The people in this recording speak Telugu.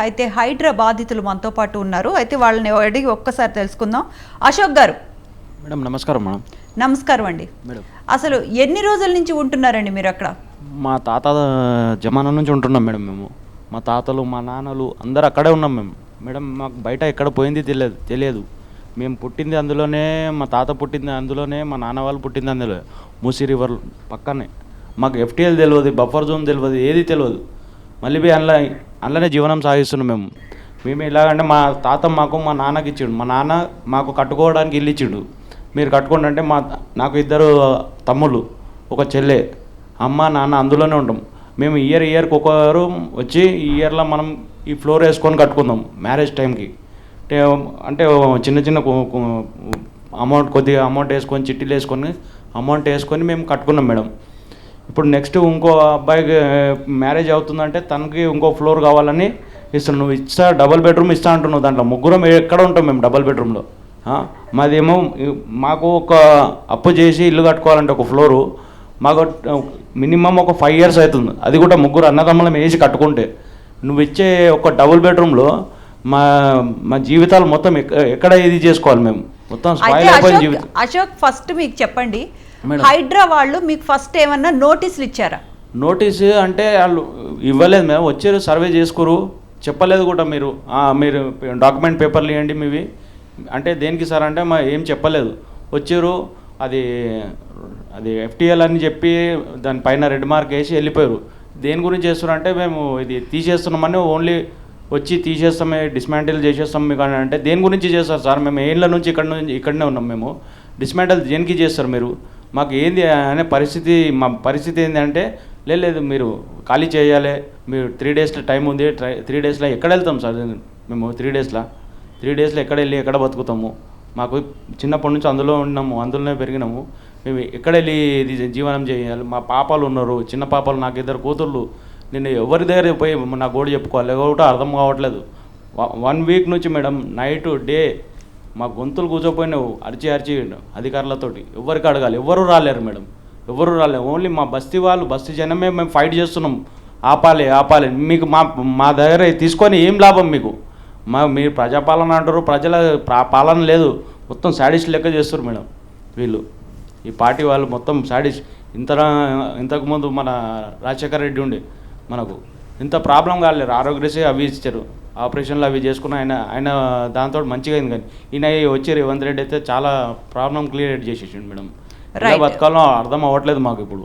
అయితే హైడ్రా బాధితులు మనతో పాటు ఉన్నారు. అయితే వాళ్ళని అడిగి ఒక్కసారి తెలుసుకుందాం. అశోక్ గారు. మేడం నమస్కారం మేడం. నమస్కారం అండి. మేడం. అసలు ఎన్ని రోజుల నుంచి ఉంటున్నారండి మీరు అక్కడ? మా తాత జమానా నుంచి ఉంటున్నాం మేడం మేము. మా తాతలు మా నాన్నలు అందరు అక్కడే ఉన్నాం మేము. మేడం మాకు బయట ఎక్కడ పోయింది తెలియదు తెలియదు. మేము పుట్టింది అందులోనే మా తాత పుట్టింది అందులోనే మా నాన్న వాళ్ళు పుట్టింది అందులో. మూసీ రివర్ పక్కనే. మాకు ఎఫ్టీఎల్ తెలియదు బఫర్ జోన్ తెలియదు ఏది తెలియదు. మళ్ళీ అందులో అందులోనే జీవనం సాగిస్తున్నాం మేము. మేము ఎలాగంటే మా తాత మాకు మా నాన్నకి ఇచ్చిండు. మా నాన్న మాకు కట్టుకోవడానికి ఇల్లు ఇచ్చిండు. మీరు కట్టుకోండి అంటే మా నాకు ఇద్దరు తమ్ముళ్ళు ఒక చెల్లె అమ్మ నాన్న అందులోనే ఉంటాం. మేము ఇయర్ ఇయర్కి ఒకరు వచ్చి ఈ ఇయర్లో మనం ఈ ఫ్లోర్ వేసుకొని కట్టుకుందాం మ్యారేజ్ టైంకి. అంటే అంటే చిన్న చిన్న అమౌంట్ కొద్దిగా అమౌంట్ వేసుకొని చిట్టీలు వేసుకొని అమౌంట్ వేసుకొని మేము కట్టుకున్నాం మేడం. ఇప్పుడు నెక్స్ట్ ఇంకో అబ్బాయికి మ్యారేజ్ అవుతుందంటే తనకి ఇంకో ఫ్లోర్ కావాలని ఇస్తాను నువ్వు ఇస్తా డబల్ బెడ్రూమ్ ఇస్తా అంటున్నావు దాంట్లో. ముగ్గురం ఎక్కడ ఉంటాం మేము డబల్ బెడ్రూమ్లో మాదేమో మాకు ఒక అప్పు చేసి ఇల్లు కట్టుకోవాలంటే ఒక ఫ్లోరు మాకు మినిమం ఒక ఫైవ్ ఇయర్స్ అవుతుంది. అది కూడా ముగ్గురు అన్నదమ్ములం వేసి కట్టుకుంటే. నువ్వు ఇచ్చే ఒక డబుల్ బెడ్రూమ్లో మా మా జీవితాలు మొత్తం ఎక్కడ ఇది చేసుకోవాలి మేము? మొత్తం అయితే స్పాయిల్ అయిపోయిన అశోక్ జీవితం. అశోక్ ఫస్ట్ మీకు చెప్పండి. హైడ్రా వాళ్ళు మీకు ఫస్ట్ ఏమన్నా నోటీసులు ఇచ్చారా? నోటీస్ అంటే వాళ్ళు ఇవ్వలేదు మేము వచ్చారు సర్వే చేసుకోరు. చెప్పలేదు కూడా మీరు. మీరు డాక్యుమెంట్ పేపర్లు ఇవ్వండి మీవి. అంటే దేనికి సార్ అంటే మా ఏం చెప్పలేదు. వచ్చారు అది అది ఎఫ్టీఎల్ అని చెప్పి దానిపైన రెడ్ మార్క్ వేసి వెళ్ళిపోయారు. దేని గురించి చేస్తున్నారు అంటే మేము ఇది తీసేస్తున్నామని ఓన్లీ వచ్చి తీసేస్తామే డిస్మాంటిల్ చేసేస్తాం మీకు అని అంటే దేని గురించి చేస్తారు సార్? మేము ఏళ్ళ నుంచి ఇక్కడ నుంచి ఇక్కడనే ఉన్నాం మేము. డిస్మాంటిల్ దేనికి చేస్తారు మీరు? మాకు ఏంది అనే పరిస్థితి మా పరిస్థితి ఏంటి అంటే "లేదు, లేదు మీరు ఖాళీ చేయాలి మీరు త్రీ డేస్లో టైం ఉంది త్రీ డేస్లో ఎక్కడ వెళ్తాం సార్? మేము త్రీ డేస్లో త్రీ డేస్లో ఎక్కడ వెళ్ళి ఎక్కడ బతుకుతాము? మాకు చిన్నప్పటి నుంచి అందులో ఉన్నాము అందులోనే పెరిగినాము. మేము ఎక్కడ వెళ్ళి ఇది జీవనం చేయాలి? మా పాపాలు ఉన్నారు చిన్న పాపాలు నాకు ఇద్దరు కూతుళ్ళు నేను ఎవరి దగ్గర పోయి నా గోడు చెప్పుకోవాలి ఎవరు అర్థం కావట్లేదు. వన్ వీక్ నుంచి మేడం నైట్ డే మా గొంతులు కూర్చోపోయినావు అరిచి అరిచి అధికారులతోటి. ఎవరికి అడగాలి? ఎవరు రాలేరు మేడం. ఎవరు రాలేరు? ఓన్లీ మా బస్తీ వాళ్ళు బస్తీ జనమే మేము ఫైట్ చేస్తున్నాం. ఆపాలి ఆపాలి. మీకు మా మా దగ్గర తీసుకొని ఏం లాభం మీకు? మా మీరు ప్రజాపాలన అంటారు ప్రజల పాలన లేదు. మొత్తం శాడిస్ట్ లెక్క చేస్తారు మేడం వీళ్ళు. ఈ పార్టీ వాళ్ళు మొత్తం శాడిస్ట్. ఇంత ఇంతకుముందు మన రాజశేఖర రెడ్డి ఉండే. మనకు. ఇంత ప్రాబ్లం కాలేదు. ఆరోగ్యశ్రీ అవి ఇచ్చారు. ఆపరేషన్లు అవి చేసుకున్న ఆయన ఆయన దాంతో మంచిగా అయింది కానీ ఈయన వచ్చి రేవంత్ రెడ్డి అయితే చాలా ప్రాబ్లం క్లియర్ చేసేసిండు మేడం. బతకాలో అర్థం అవ్వట్లేదు మాకు ఇప్పుడు.